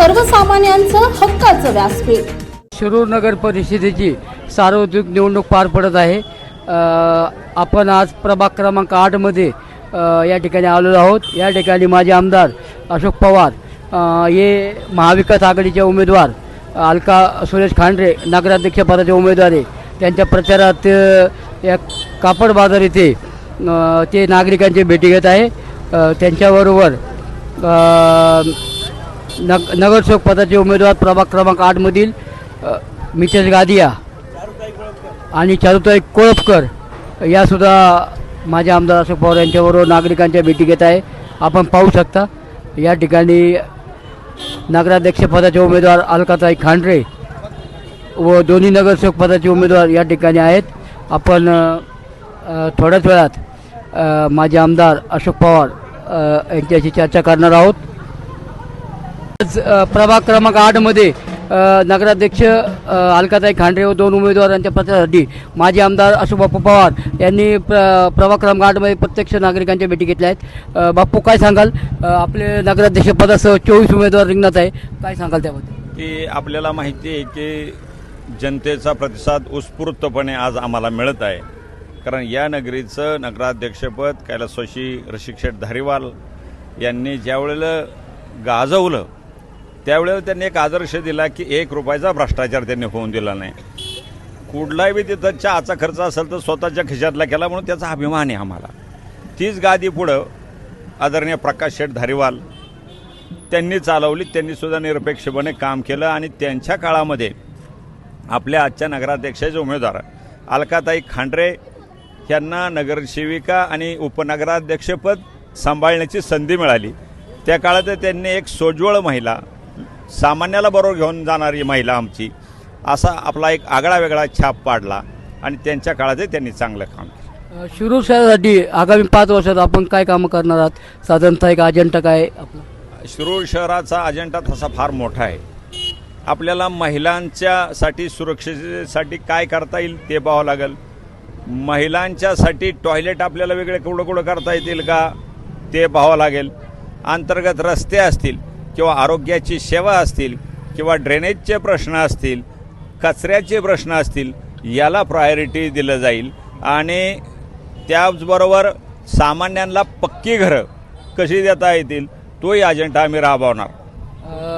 सर्वसामान्यांचं हक्काचं व्यासपीठ. शिरूर नगर परिषदेची सार्वत्रिक निवडणूक पार पडत आहे. आपण आज प्रभाग क्रमांक आठमध्ये या ठिकाणी आलेलो आहोत. या ठिकाणी माझे आमदार अशोक पवार हे महाविकास आघाडीचे उमेदवार अलका सुरेश खांडरे नगराध्यक्षपदाचे उमेदवार आहे. त्यांच्या प्रचारात या कापड बाजार येथे ते नागरिकांची भेटी घेत आहे. त्यांच्याबरोबर नग नगरसेवक पदाचे उमेदवार प्रभाग क्रमांक आठमधील मितेश गादिया आणि चारुताई कोळपकर यासुद्धा माझे आमदार अशोक पवार यांच्याबरोबर नागरिकांच्या भेटी घेत आहे. आपण पाहू शकता या ठिकाणी नगराध्यक्षपदाचे उमेदवार अलकाताई खांडरे व दोन्ही नगरसेवक पदाचे उमेदवार या ठिकाणी आहेत. आपण थोड्याच वेळात माझे आमदार अशोक पवार यांच्याशी चर्चा करणार आहोत. आज प्रभाग क्रमांक आठमध्ये नगराध्यक्ष अलकाताई खांडरे व दोन उमेदवारांच्या प्रचारासाठी माजी आमदार अशोक बापू पवार यांनी प्र प्रभाग क्रमांक आठमध्ये प्रत्यक्ष नागरिकांच्या भेटी घेतल्या आहेत. बाप्पू बापू काय सांगाल? आपले नगराध्यक्ष पदासह चोवीस उमेदवार रिंगणात आहे. काय सांगाल त्याबद्दल? की आपल्याला माहिती आहे की जनतेचा प्रतिसाद उत्स्फूर्तपणे आज आम्हाला मिळत आहे. कारण या नगरीचं नगराध्यक्षपद कैलासवाशी रशिकशेठ धारीवाल यांनी ज्यावेळेला गाजवलं त्यावेळेला त्यांनी एक आदर्श दिला की एक रुपयाचा भ्रष्टाचार त्यांनी होऊन दिला नाही. कुठलाही बी तिथं चहाचा खर्च असेल तर स्वतःच्या खिशातला केला म्हणून त्याचा अभिमान आहे आम्हाला. तीच गादी पुढं आदरणीय प्रकाश शेठ धारीवाल त्यांनी चालवली त्यांनीसुद्धा निरपेक्षपणे काम केलं आणि त्यांच्या काळामध्ये आपल्या आजच्या नगराध्यक्षाचे उमेदवार अलकाताई खांडरे यांना नगरसेविका आणि उपनगराध्यक्षपद सांभाळण्याची संधी मिळाली. त्या काळात त्यांनी एक सोज्वळ महिला सामान्याला बरोबर घेऊन जाणारी महिला आमची असा आपला एक आगळा वेगळा छाप पाडला आणि त्यांच्या काळातही त्यांनी चांगलं काम केलं. अ, शिरूर शहरासाठी आगामी पाच वर्षात आपण काय कामं करणार आहात? साधारणतः एक अजेंडा काय आपला? शिरूर शहराचा अजेंडा तसा फार मोठा आहे. आपल्याला महिलांच्यासाठी सुरक्षेसाठी काय करता येईल ते पाहावं लागेल. महिलांच्यासाठी टॉयलेट आपल्याला वेगळे कुठं कुठं करता येतील का ते पाहावं लागेल. अंतर्गत रस्ते असतील. किंवा आरोग्याची सेवा असतील किंवा ड्रेनेजचे प्रश्न असतील कचऱ्याचे प्रश्न असतील याला प्रायोरिटी दिलं जाईल. आणि त्याचबरोबर सामान्यांना पक्की घरं कशी देता येतील तोही अजेंडा आम्ही राबवणार.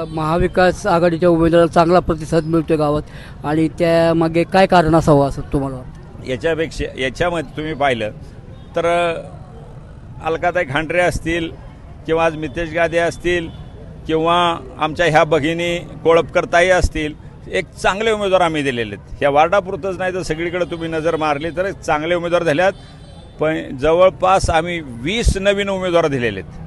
महाविकास आघाडीच्या उमेदवाराला चांगला प्रतिसाद मिळतो गावात. आणि त्यामागे काय कारण असावं असं तुम्हाला याच्यापेक्षा याच्यामध्ये तुम्ही पाहिलं तर अलकाताई खांडरे असतील किंवा आज मितेश गादे असतील किंवा आमच्या ह्या भगिनी कोळपकरताई असतील एक चांगले उमेदवार आम्ही दिलेले आहेत. ह्या वार्डापुरतंच नाही तर सगळीकडे तुम्ही नजर मारली तर चांगले उमेदवार झाल्यात पण जवळपास आम्ही वीस नवीन उमेदवार दिलेले आहेत.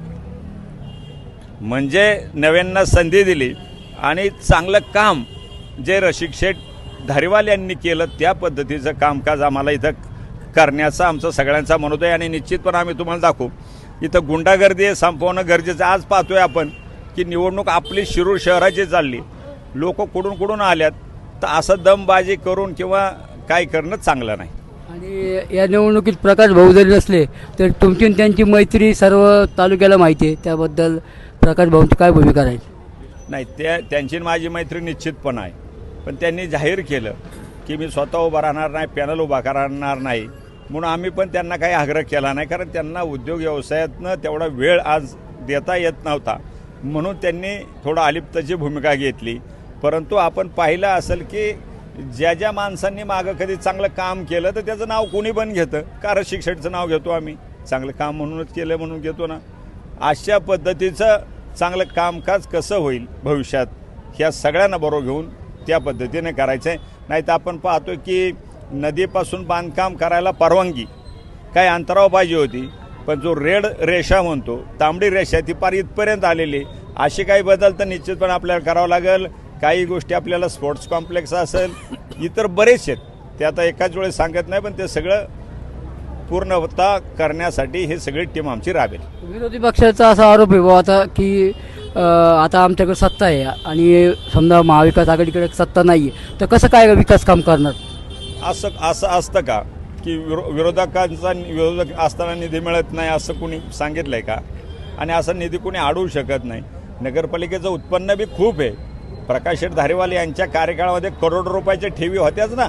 म्हणजे नव्यांना संधी दिली आणि चांगलं काम जे रसिक शेठ धारीवाल यांनी केलं त्या पद्धतीचं कामकाज आम्हाला इथं करण्याचा आमचा सगळ्यांचा मनोदय आणि निश्चितपणे आम्ही तुम्हाला दाखवू इथं गुंडागर्दी संपवणं गरजेचं आज पाहतोय आपण की निवडणूक आपली शिरूर शहराची चालली. लोक कुठून कुठून आल्यात तर असं दमबाजी करून किंवा काय करणं चांगलं नाही. आणि या निवडणुकीत प्रकाश भाऊ जरी नसले तर तुमची आणि त्यांची मैत्री सर्व तालुक्याला माहिती आहे. त्याबद्दल प्रकाश भाऊंची काय भूमिका राहील? नाही त्या त्यांची माझी मैत्री निश्चितपण आहे. पण त्यांनी जाहीर केलं की मी स्वतः उभा राहणार नाही पॅनल उभा करणार नाही. म्हणून आम्ही पण त्यांना काही आग्रह केला नाही कारण त्यांना उद्योग व्यवसायातनं तेवढा वेळ आज देता येत नव्हता. म्हणून त्यांनी थोडं अलिप्तची भूमिका घेतली. परंतु आपण पाहिलं असेल की ज्या ज्या माणसांनी मागं कधी चांगलं काम केलं तर त्याचं नाव कोणी पण घेतं. कारण शिक्षणाचं नाव घेतो आम्ही? चांगलं काम म्हणूनच केलं म्हणून घेतो ना. अशा पद्धतीचं चांगलं कामकाज कसं होईल भविष्यात ह्या सगळ्यांना बरोबर घेऊन त्या पद्धतीने करायचं आहे नाही तर आपण पाहतो की नदीपासून बांधकाम करायला परवानगी. काही अंतरावर पाहिजे होती. पण जो रेड रेषा म्हणतो तांबडी रेषा ती पार इथपर्यंत आलेली अशी काही बदल तर निश्चितपणे आपल्याला करावं लागेल. काही गोष्टी आपल्याला स्पोर्ट्स कॉम्प्लेक्स असेल इतर बरेच आहेत. ते आता एकाच वेळेस सांगत नाही पण ते सगळं पूर्णता करण्यासाठी हे सगळी टीम आमची राबेल. विरोधी पक्षाचा असा आरोप आहे आता की आता आमच्याकडे सत्ता आहे आणि समजा महाविकास आघाडीकडे सत्ता नाही आहे तर कसं काय विकास काम करणार? असं असं असतं का? की विरो विरोधकांचा विरोधक असताना निधी मिळत नाही असं कुणी सांगितलं आहे का? आणि असा निधी कुणी अडवू शकत नाही. नगरपालिकेचं उत्पन्न बी खूप आहे. प्रकाश शेठ धारेवाल यांच्या कार्यकाळामध्ये करोड रुपयाच्या ठेवी होत्याच ना?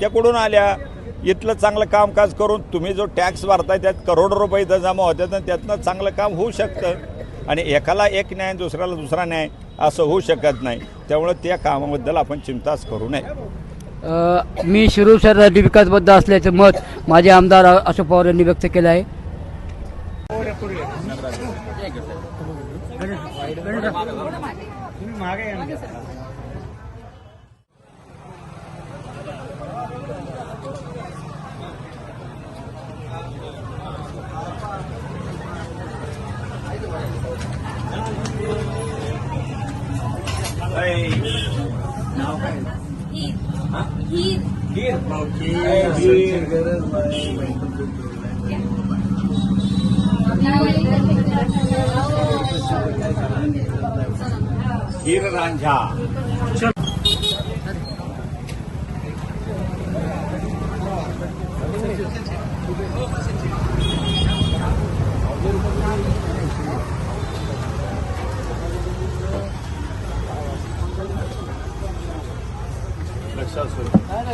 त्या कुठून आल्या? इथलं चांगलं कामकाज करून तुम्ही जो टॅक्स भरताय त्यात करोड रुपये इथं जमा होत्या आणि त्यातनं चांगलं काम होऊ शकतं. आणि एकाला एक न्याय दुसऱ्याला दुसरा न्याय असं होऊ शकत नाही. त्यामुळं त्या कामाबद्दल आपण चिंताच करू नये. मी शिरूर विकासबद्ध असल्याचं मत माझे आमदार अशोक पवार यांनी व्यक्त केलं आहे. हीर रांझा